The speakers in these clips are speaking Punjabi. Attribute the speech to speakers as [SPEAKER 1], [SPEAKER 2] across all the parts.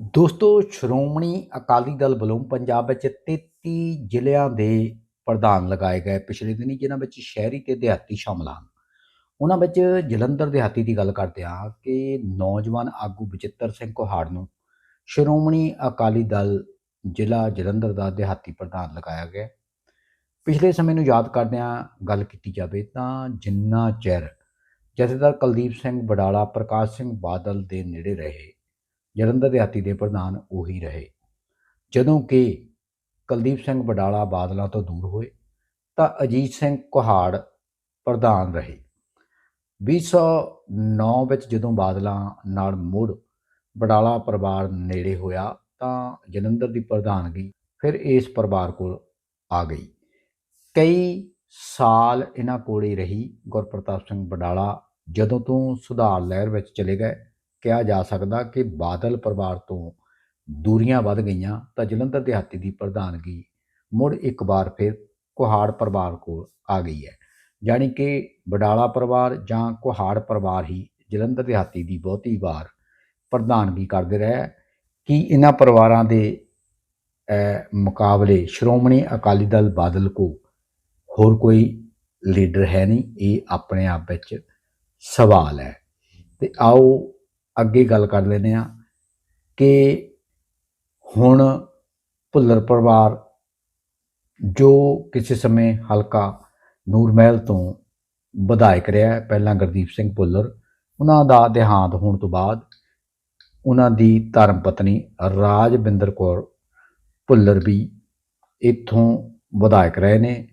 [SPEAKER 1] ਦੋਸਤੋ, ਸ਼੍ਰੋਮਣੀ ਅਕਾਲੀ ਦਲ ਵੱਲੋਂ ਪੰਜਾਬ ਵਿੱਚ 33 ਜ਼ਿਲ੍ਹਿਆਂ ਦੇ ਪ੍ਰਧਾਨ ਲਗਾਏ ਗਏ ਪਿਛਲੇ ਦਿਨੀ, ਜਿਨ੍ਹਾਂ ਵਿੱਚ ਸ਼ਹਿਰੀ ਤੇ ਦਿਹਾਤੀ ਸ਼ਾਮਲ ਹਨ। ਉਹਨਾਂ ਵਿੱਚ ਜਲੰਧਰ ਦਿਹਾਤੀ ਦੀ ਗੱਲ ਕਰਦੇ ਹਾਂ ਕਿ ਨੌਜਵਾਨ ਆਗੂ ਬਚਿੱਤਰ ਸਿੰਘ ਕੋਹਾੜ ਨੂੰ ਸ਼੍ਰੋਮਣੀ ਅਕਾਲੀ ਦਲ ਜ਼ਿਲ੍ਹਾ ਜਲੰਧਰ ਦਾ ਦਿਹਾਤੀ ਪ੍ਰਧਾਨ ਲਗਾਇਆ ਗਿਆ। ਪਿਛਲੇ ਸਮੇਂ ਨੂੰ ਯਾਦ ਕਰਦਿਆਂ ਗੱਲ ਕੀਤੀ ਜਾਵੇ ਤਾਂ ਜਿੰਨਾ ਚਿਰ ਜਥੇਦਾਰ ਕੁਲਦੀਪ ਸਿੰਘ ਬਡਾਲਾ, ਪ੍ਰਕਾਸ਼ ਸਿੰਘ ਬਾਦਲ ਦੇ ਨੇੜੇ ਰਹੇ ਜਲੰਧਰ ਦਿਹਾਤੀ ਦੇ ਪ੍ਰਧਾਨ ਉਹੀ ਰਹੇ। ਜਦੋਂ ਕਿ ਕੁਲਦੀਪ ਸਿੰਘ ਬਡਾਲਾ ਬਾਦਲਾਂ ਤੋਂ ਦੂਰ ਹੋਏ, ਤਾਂ ਅਜੀਤ ਸਿੰਘ ਕੁਹਾੜ ਪ੍ਰਧਾਨ ਰਹੇ। 2009 ਵਿੱਚ ਜਦੋਂ ਬਾਦਲਾਂ ਨਾਲ ਮੁੜ ਬਡਾਲਾ ਪਰਿਵਾਰ ਨੇੜੇ ਹੋਇਆ, ਤਾਂ ਜਲੰਧਰ ਦੀ ਪ੍ਰਧਾਨਗੀ ਫਿਰ ਇਸ ਪਰਿਵਾਰ ਕੋਲ ਆ ਗਈ। ਕਈ ਸਾਲ ਇਹਨਾਂ ਕੋਲ ਰਹੀ ਗੁਰਪ੍ਰਤਾਪ ਸਿੰਘ ਬਡਾਲਾ ਜਦੋਂ ਤੋਂ ਸੁਧਾਰ ਲਹਿਰ ਵਿੱਚ ਚਲੇ ਗਏ। ਕਿਹਾ ਜਾ ਸਕਦਾ ਕਿ ਬਾਦਲ ਪਰਿਵਾਰ ਤੋਂ ਦੂਰੀਆਂ ਵੱਧ ਗਈਆਂ ਤਾਂ ਜਲੰਧਰ ਦਿਹਾਤੀ ਦੀ ਪ੍ਰਧਾਨਗੀ ਮੁੜ ਇੱਕ ਵਾਰ ਫਿਰ ਕੁਹਾੜ ਪਰਿਵਾਰ ਕੋਲ ਆ ਗਈ ਹੈ। ਯਾਨੀ ਕਿ ਬਡਾਲਾ ਪਰਿਵਾਰ ਜਾਂ ਕੁਹਾੜ ਪਰਿਵਾਰ ਹੀ ਜਲੰਧਰ ਦਿਹਾਤੀ ਦੀ ਬਹੁਤੀ ਵਾਰ ਪ੍ਰਧਾਨਗੀ ਕਰਦੇ ਰਹੇ। ਕਿ ਇਹਨਾਂ ਪਰਿਵਾਰਾਂ ਦੇ ਮੁਕਾਬਲੇ ਸ਼੍ਰੋਮਣੀ ਅਕਾਲੀ ਦਲ ਬਾਦਲ ਕੋ ਹੋਰ ਕੋਈ ਲੀਡਰ ਹੈ ਨਹੀਂ? ਇਹ ਆਪਣੇ ਆਪ ਵਿੱਚ ਸਵਾਲ ਹੈ। ਤੇ ਆਓ ਅੱਗੇ ਗੱਲ ਕਰ ਲੈਂਦੇ ਆ ਕਿ ਹੁਣ ਭੁੱਲਰ ਪਰਿਵਾਰ ਜੋ ਕਿਸੇ ਸਮੇਂ ਹਲਕਾ ਨੂਰਮਹਿਲ ਤੋਂ ਵਿਧਾਇਕ ਰਿਹਾ ਪਹਿਲਾਂ ਗੁਰਦੀਪ ਸਿੰਘ ਭੁੱਲਰ, ਉਹਨਾਂ ਦਾ ਦੇਹਾਂਤ ਹੋਣ ਤੋਂ ਬਾਅਦ ਉਹਨਾਂ ਦੀ ਧਰਮ ਪਤਨੀ ਰਾਜਵਿੰਦਰ ਕੌਰ ਭੁੱਲਰ ਵੀ ਇੱਥੋਂ ਵਿਧਾਇਕ ਰਹੇ ਨੇ,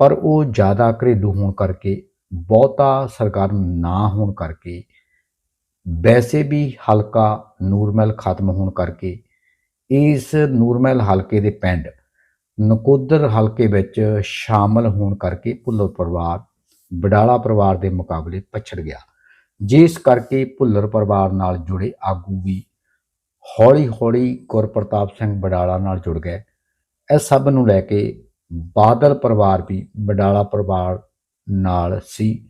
[SPEAKER 1] ਪਰ ਉਹ ਜ਼ਿਆਦਾ ਘਰੇਲੂ ਹੋਣ ਕਰਕੇ ਬਹੁਤਾ ਸਰਗਰਮ ਨਾ ਹੋਣ ਕਰਕੇ ਵੈਸੇ ਵੀ ਹਲਕਾ ਨੂਰਮਹਿਲ ਖਤਮ ਹੋਣ ਕਰਕੇ ਇਸ ਨੂਰਮਹਿਲ ਹਲਕੇ ਦੇ ਪਿੰਡ ਨਕੋਦਰ ਹਲਕੇ ਵਿੱਚ ਸ਼ਾਮਲ ਹੋਣ ਕਰਕੇ ਭੁੱਲਰ ਪਰਿਵਾਰ, ਬਡਾਲਾ ਪਰਿਵਾਰ ਦੇ ਮੁਕਾਬਲੇ ਪਛੜ ਗਿਆ। ਜਿਸ ਕਰਕੇ ਭੁੱਲਰ ਪਰਿਵਾਰ ਨਾਲ ਜੁੜੇ ਆਗੂ ਵੀ ਹੌਲੀ-ਹੌਲੀ ਗੁਰਪ੍ਰਤਾਪ ਸਿੰਘ ਬਡਾਲਾ ਨਾਲ ਜੁੜ ਗਏ। ਇਹ ਸਭ ਨੂੰ ਲੈ ਕੇ ਬਾਦਲ ਪਰਿਵਾਰ ਵੀ ਬਡਾਲਾ ਪਰਿਵਾਰ ਨਾਲ ਸੀ,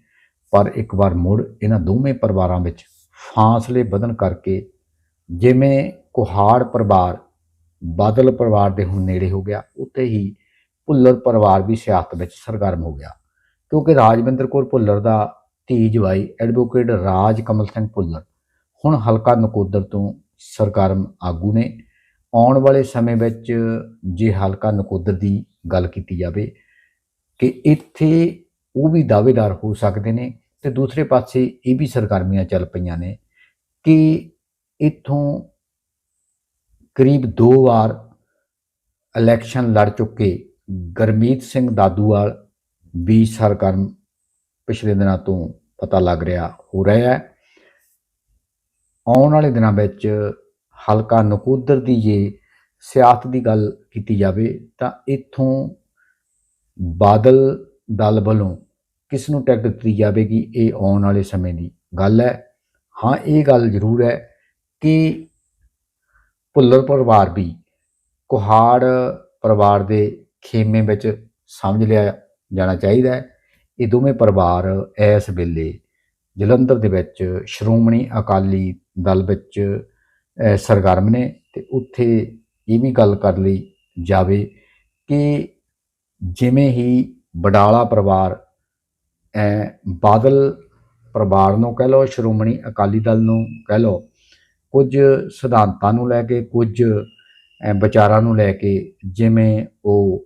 [SPEAKER 1] ਪਰ ਇੱਕ ਵਾਰ ਮੁੜ ਇਹਨਾਂ ਦੋਵੇਂ ਪਰਿਵਾਰਾਂ ਵਿੱਚ ਫਾਸਲੇ ਵਧਣ ਕਰਕੇ ਜਿਵੇਂ ਕੁਹਾੜ ਪਰਿਵਾਰ, ਬਾਦਲ ਪਰਿਵਾਰ ਦੇ ਹੁਣ ਨੇੜੇ ਹੋ ਗਿਆ ਉੱਤੇ ਹੀ ਭੁੱਲਰ ਪਰਿਵਾਰ ਵੀ ਸਿਆਸਤ ਵਿੱਚ ਸਰਗਰਮ ਹੋ ਗਿਆ। ਕਿਉਂਕਿ ਰਾਜਵਿੰਦਰ ਕੌਰ ਭੁੱਲਰ ਦਾ ਧੀ ਜਵਾਈ ਐਡਵੋਕੇਟ ਰਾਜ ਕਮਲ ਸਿੰਘ ਭੁੱਲਰ ਹੁਣ ਹਲਕਾ ਨਕੋਦਰ ਤੋਂ ਸਰਗਰਮ ਆਗੂ ਨੇ। ਆਉਣ ਵਾਲੇ ਸਮੇਂ ਵਿੱਚ ਜੇ ਹਲਕਾ ਨਕੋਦਰ ਦੀ ਗੱਲ ਕੀਤੀ ਜਾਵੇ ਕਿ ਇੱਥੇ ਉਹ ਵੀ ਦਾਅਵੇਦਾਰ ਹੋ ਸਕਦੇ ਨੇ ਤੇ ਦੂਸਰੇ ਪਾਸੇ ਇਹ ਵੀ ਸਰਗਰਮੀਆਂ ਚੱਲ ਪਈਆਂ ਨੇ ਕਿ ਇੱਥੋਂ ਕਰੀਬ ਦੋ ਵਾਰ ਇਲੈਕਸ਼ਨ ਲੜ ਚੁੱਕੇ ਗਰਮੀਤ ਸਿੰਘ ਦਾਦੂਵਾਲ ਵੀ ਸਰਗਰਮ ਪਿਛਲੇ ਦਿਨਾਂ ਤੋਂ ਪਤਾ ਲੱਗ ਰਿਹਾ ਹੋ ਰਿਹਾ ਹੈ। ਆਉਣ ਵਾਲੇ ਦਿਨਾਂ ਵਿੱਚ ਹਲਕਾ ਨਕੋਦਰ ਦੀ ਜੇ ਸਿਆਸਤ ਦੀ ਗੱਲ ਕੀਤੀ ਜਾਵੇ ਤਾਂ ਇੱਥੋਂ ਬਾਦਲ ਦਲ ਵੱਲੋਂ ਕਿਸ ਨੂੰ ਟਿਕਟ ਦਿੱਤੀ ਜਾਵੇਗੀ, ਇਹ ਆਉਣ ਵਾਲੇ ਸਮੇਂ ਦੀ ਗੱਲ ਹੈ। ਹਾਂ, ਇਹ ਗੱਲ ਜ਼ਰੂਰ ਹੈ ਕਿ ਭੁੱਲਰ ਪਰਿਵਾਰ ਵੀ ਕੁਹਾੜ ਪਰਿਵਾਰ ਦੇ ਖੇਮੇ ਵਿੱਚ ਸਮਝ ਲਿਆ ਜਾਣਾ ਚਾਹੀਦਾ ਹੈ। ਇਹ ਦੋਵੇਂ ਪਰਿਵਾਰ ਇਸ ਵੇਲੇ ਜਲੰਧਰ ਦੇ ਵਿੱਚ ਸ਼੍ਰੋਮਣੀ ਅਕਾਲੀ ਦਲ ਵਿੱਚ ਸਰਗਰਮ ਨੇ ਤੇ ਉੱਥੇ ਇਹ ਵੀ ਗੱਲ ਕਰ ਲਈ ਜਾਵੇ ਕਿ ਜਿਵੇਂ ਹੀ ਬਡਾਲਾ ਪਰਿਵਾਰ ਬਾਦਲ ਪਰਿਵਾਰ ਨੂੰ ਕਹਿ ਲਓ, ਸ਼੍ਰੋਮਣੀ ਅਕਾਲੀ ਦਲ ਨੂੰ ਕਹਿ ਲਓ, ਕੁਝ ਸਿਧਾਂਤਾਂ ਨੂੰ ਲੈ ਕੇ, ਕੁਝ ਵਿਚਾਰਾਂ ਨੂੰ ਲੈ ਕੇ ਜਿਵੇਂ ਉਹ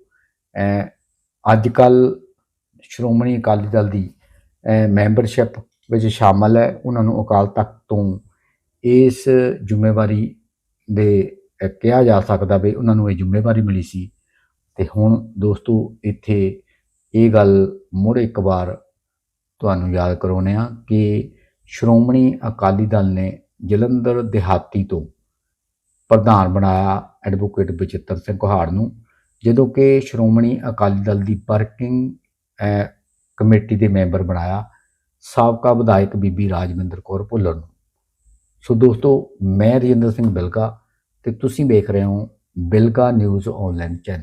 [SPEAKER 1] ਅੱਜ ਕੱਲ ਸ਼੍ਰੋਮਣੀ ਅਕਾਲੀ ਦਲ ਦੀ ਮੈਂਬਰਸ਼ਿਪ ਵਿੱਚ ਸ਼ਾਮਲ ਹੈ ਉਹਨਾਂ ਨੂੰ ਅਕਾਲ ਤਖਤ ਤੋਂ ਇਸ ਜ਼ਿੰਮੇਵਾਰੀ ਦੇ ਕਿਹਾ ਜਾ ਸਕਦਾ ਵੀ ਉਹਨਾਂ ਨੂੰ ਇਹ ਜ਼ਿੰਮੇਵਾਰੀ ਮਿਲੀ ਸੀ। ਤੇ ਹੁਣ ਦੋਸਤੋ, ਇੱਥੇ ਇਹ ਗੱਲ ਮੁੜ ਇੱਕ ਵਾਰ ਤੁਹਾਨੂੰ ਯਾਦ ਕਰਾਉਂਦੇ ਆ ਕਿ ਸ਼੍ਰੋਮਣੀ ਅਕਾਲੀ ਦਲ ਨੇ ਜਲੰਧਰ ਦਿਹਾਤੀ ਤੋਂ ਪ੍ਰਧਾਨ ਬਣਾਇਆ ਐਡਵੋਕੇਟ ਬਚਿੱਤਰ ਸਿੰਘ ਕੁਹਾੜ ਨੂੰ, ਜਦੋਂ ਕਿ ਸ਼੍ਰੋਮਣੀ ਅਕਾਲੀ ਦਲ ਦੀ ਵਰਕਿੰਗ ਕਮੇਟੀ ਦੇ ਮੈਂਬਰ ਬਣਾਇਆ ਸਾਬਕਾ ਵਿਧਾਇਕ ਬੀਬੀ ਰਾਜਵਿੰਦਰ ਕੌਰ ਭੁੱਲਰ ਨੂੰ। ਸੋ ਦੋਸਤੋ, ਮੈਂ ਰਜਿੰਦਰ ਸਿੰਘ ਬਿਲਕਾ ਤੇ ਤੁਸੀਂ ਵੇਖ ਰਹੇ ਹੋ ਬਿਲਕਾ ਨਿਊਜ਼ ਆਨਲਾਈਨ ਚੈਨਲ।